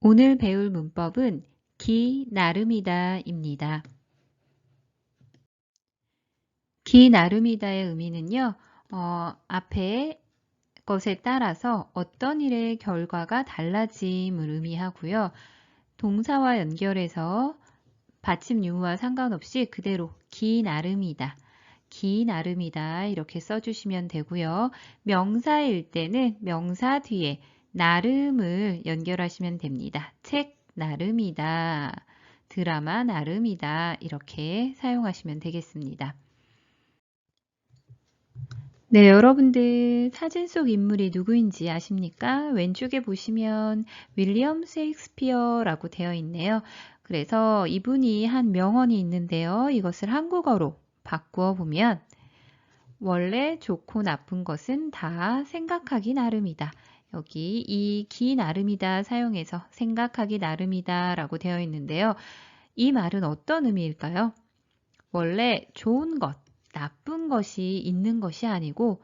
오늘 배울 문법은 기 나름이다입니다. 기 나름이다의 의미는요, 어, 앞에 것에 따라서 어떤 일의 결과가 달라짐을 의미하고요. 동사와 연결해서 받침 유무와 상관없이 그대로 기 나름이다. 기 나름이다 이렇게 써주시면 되고요. 명사일 때는 명사 뒤에 나름을 연결하시면 됩니다. 책 나름이다. 드라마 나름이다. 이렇게 사용하시면 되겠습니다. 네, 여러분들 사진 속 인물이 누구인지 아십니까? 왼쪽에 보시면 윌리엄 셰익스피어라고 되어 있네요. 그래서 이분이 한 명언이 있는데요. 이것을 한국어로 바꾸어 보면 원래 좋고 나쁜 것은 다 생각하기 나름이다. 여기 이 기 나름이다 사용해서 생각하기 나름이다 라고 되어 있는데요. 이 말은 어떤 의미일까요? 원래 좋은 것, 나쁜 것이 있는 것이 아니고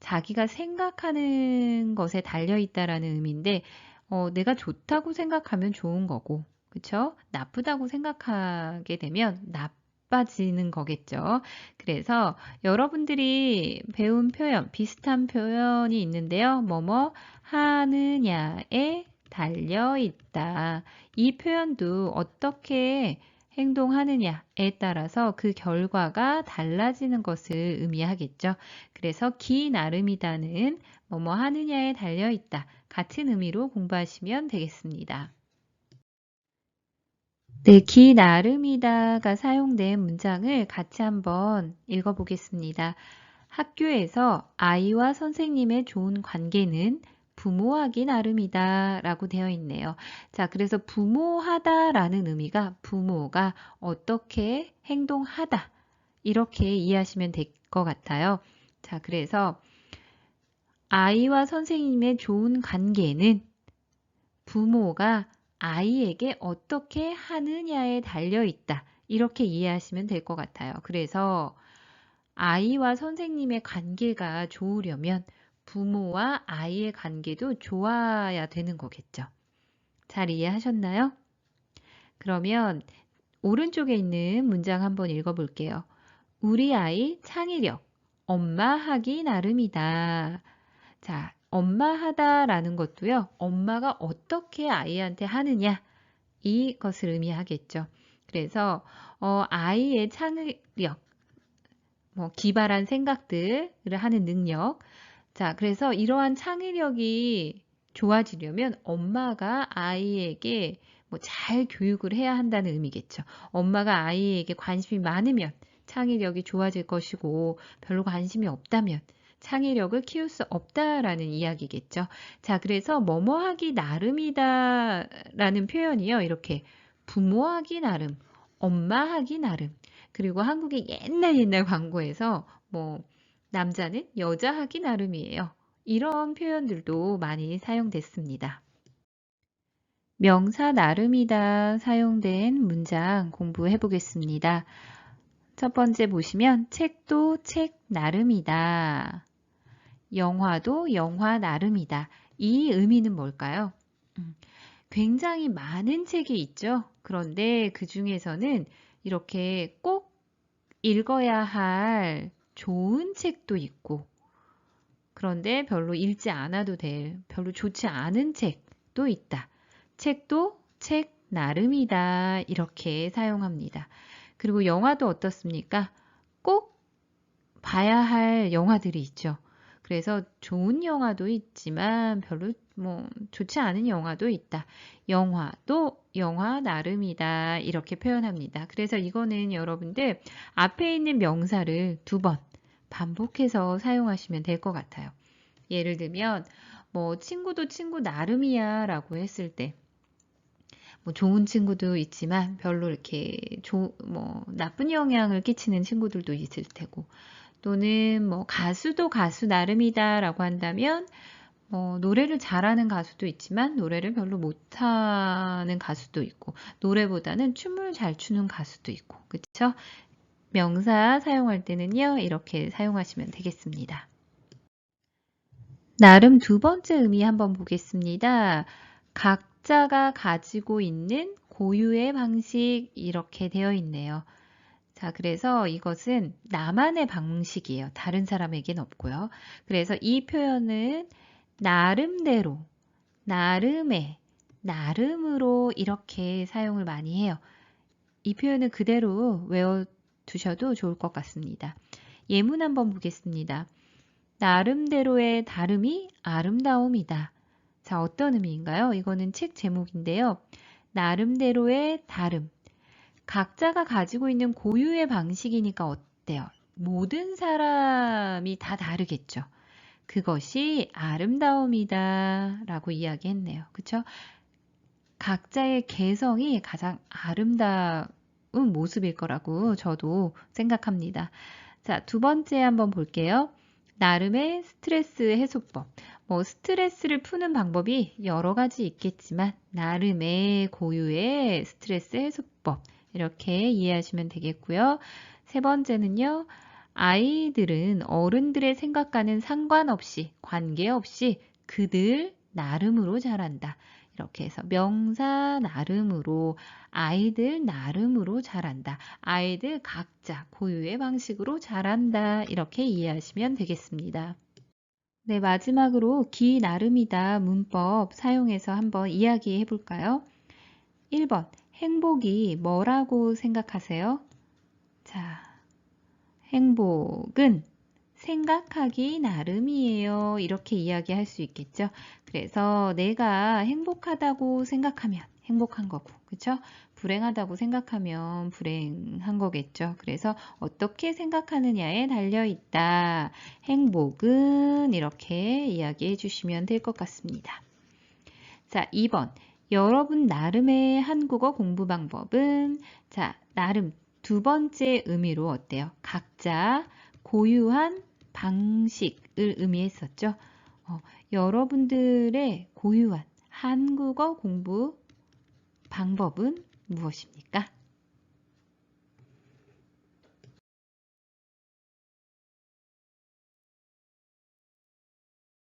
자기가 생각하는 것에 달려 있다라는 의미인데 어, 내가 좋다고 생각하면 좋은 거고 그쵸? 나쁘다고 생각하게 되면 나 빠지는 거겠죠. 그래서 여러분들이 배운 표현, 비슷한 표현이 있는데요. 뭐뭐 하느냐에 달려 있다. 이 표현도 어떻게 행동하느냐에 따라서 그 결과가 달라지는 것을 의미하겠죠. 그래서 기 나름이다는 뭐뭐 하느냐에 달려 있다. 같은 의미로 공부하시면 되겠습니다. 네, 기 나름이다가 사용된 문장을 같이 한번 읽어보겠습니다. 학교에서 아이와 선생님의 좋은 관계는 부모하기 나름이다 라고 되어 있네요. 자, 그래서 부모하다 라는 의미가 부모가 어떻게 행동하다 이렇게 이해하시면 될 것 같아요. 자, 그래서 아이와 선생님의 좋은 관계는 부모가 아이에게 어떻게 하느냐에 달려 있다. 이렇게 이해하시면 될 것 같아요. 그래서 아이와 선생님의 관계가 좋으려면 부모와 아이의 관계도 좋아야 되는 거겠죠. 잘 이해하셨나요? 그러면 오른쪽에 있는 문장 한번 읽어볼게요. 우리 아이 창의력, 엄마 하기 나름이다. 자, 엄마 하다라는 것도요, 엄마가 어떻게 아이한테 하느냐, 이것을 의미하겠죠. 그래서, 어, 아이의 창의력, 뭐, 기발한 생각들을 하는 능력, 자, 그래서 이러한 창의력이 좋아지려면 엄마가 아이에게 뭐 잘 교육을 해야 한다는 의미겠죠. 엄마가 아이에게 관심이 많으면 창의력이 좋아질 것이고 별로 관심이 없다면 창의력을 키울 수 없다라는 이야기겠죠. 자, 그래서 뭐뭐 하기 나름이다 라는 표현이요. 이렇게 부모 하기 나름, 엄마 하기 나름, 그리고 한국의 옛날 옛날 광고에서 뭐 남자는 여자 하기 나름이에요. 이런 표현들도 많이 사용됐습니다. 명사 나름이다 사용된 문장 공부해 보겠습니다. 첫 번째 보시면 책도 책 나름이다. 영화도 영화 나름이다. 이 의미는 뭘까요? 음, 굉장히 많은 책이 있죠. 그런데 그 중에서는 이렇게 꼭 읽어야 할 좋은 책도 있고 그런데 별로 읽지 않아도 될 별로 좋지 않은 책도 있다. 책도 책 나름이다. 이렇게 사용합니다. 그리고 영화도 어떻습니까? 꼭 봐야 할 영화들이 있죠. 그래서 좋은 영화도 있지만 별로 뭐 좋지 않은 영화도 있다. 영화도 영화 나름이다. 이렇게 표현합니다. 그래서 이거는 여러분들 앞에 있는 명사를 두 번 반복해서 사용하시면 될 것 같아요. 예를 들면 뭐 친구도 친구 나름이야 라고 했을 때 뭐 좋은 친구도 있지만 별로 이렇게 조, 뭐 나쁜 영향을 끼치는 친구들도 있을 테고 또는 뭐 가수도 가수 나름이다 라고 한다면 뭐 노래를 잘하는 가수도 있지만 노래를 별로 못하는 가수도 있고 노래보다는 춤을 잘 추는 가수도 있고 그렇죠? 명사 사용할 때는요, 이렇게 사용하시면 되겠습니다. 나름 두 번째 의미 한번 보겠습니다. 각 각자가 가지고 있는 고유의 방식 이렇게 되어 있네요. 자, 그래서 이것은 나만의 방식이에요. 다른 사람에겐 없고요. 그래서 이 표현은 나름대로, 나름의, 나름으로 이렇게 사용을 많이 해요. 이 표현은 그대로 외워두셔도 좋을 것 같습니다. 예문 한번 보겠습니다. 나름대로의 다름이 아름다움이다. 자, 어떤 의미인가요? 이거는 책 제목인데요. 나름대로의 다름. 각자가 가지고 있는 고유의 방식이니까 어때요? 모든 사람이 다 다르겠죠. 그것이 아름다움이다 라고 이야기했네요. 그쵸? 각자의 개성이 가장 아름다운 모습일 거라고 저도 생각합니다. 자, 두 번째 한번 볼게요. 나름의 스트레스 해소법. 뭐 스트레스를 푸는 방법이 여러 가지 있겠지만 나름의 고유의 스트레스 해소법 이렇게 이해하시면 되겠고요. 세 번째는요. 아이들은 어른들의 생각과는 상관없이 관계없이 그들 나름으로 자란다. 이렇게 해서 명사 나름으로 아이들 나름으로 자란다. 아이들 각자 고유의 방식으로 자란다. 이렇게 이해하시면 되겠습니다. 네, 마지막으로 기 나름이다 문법 사용해서 한번 이야기해 볼까요? 1번 행복이 뭐라고 생각하세요? 자, 행복은 생각하기 나름이에요. 이렇게 이야기할 수 있겠죠. 그래서 내가 행복하다고 생각하면 행복한 거고, 그쵸? 불행하다고 생각하면 불행한 거겠죠. 그래서 어떻게 생각하느냐에 달려 있다. 행복은 이렇게 이야기해 주시면 될 것 같습니다. 자, 2번. 여러분 나름의 한국어 공부 방법은 자, 나름 두 번째 의미로 어때요? 각자 고유한 방식을 의미했었죠. 어, 여러분들의 고유한 한국어 공부 방법은 무엇입니까?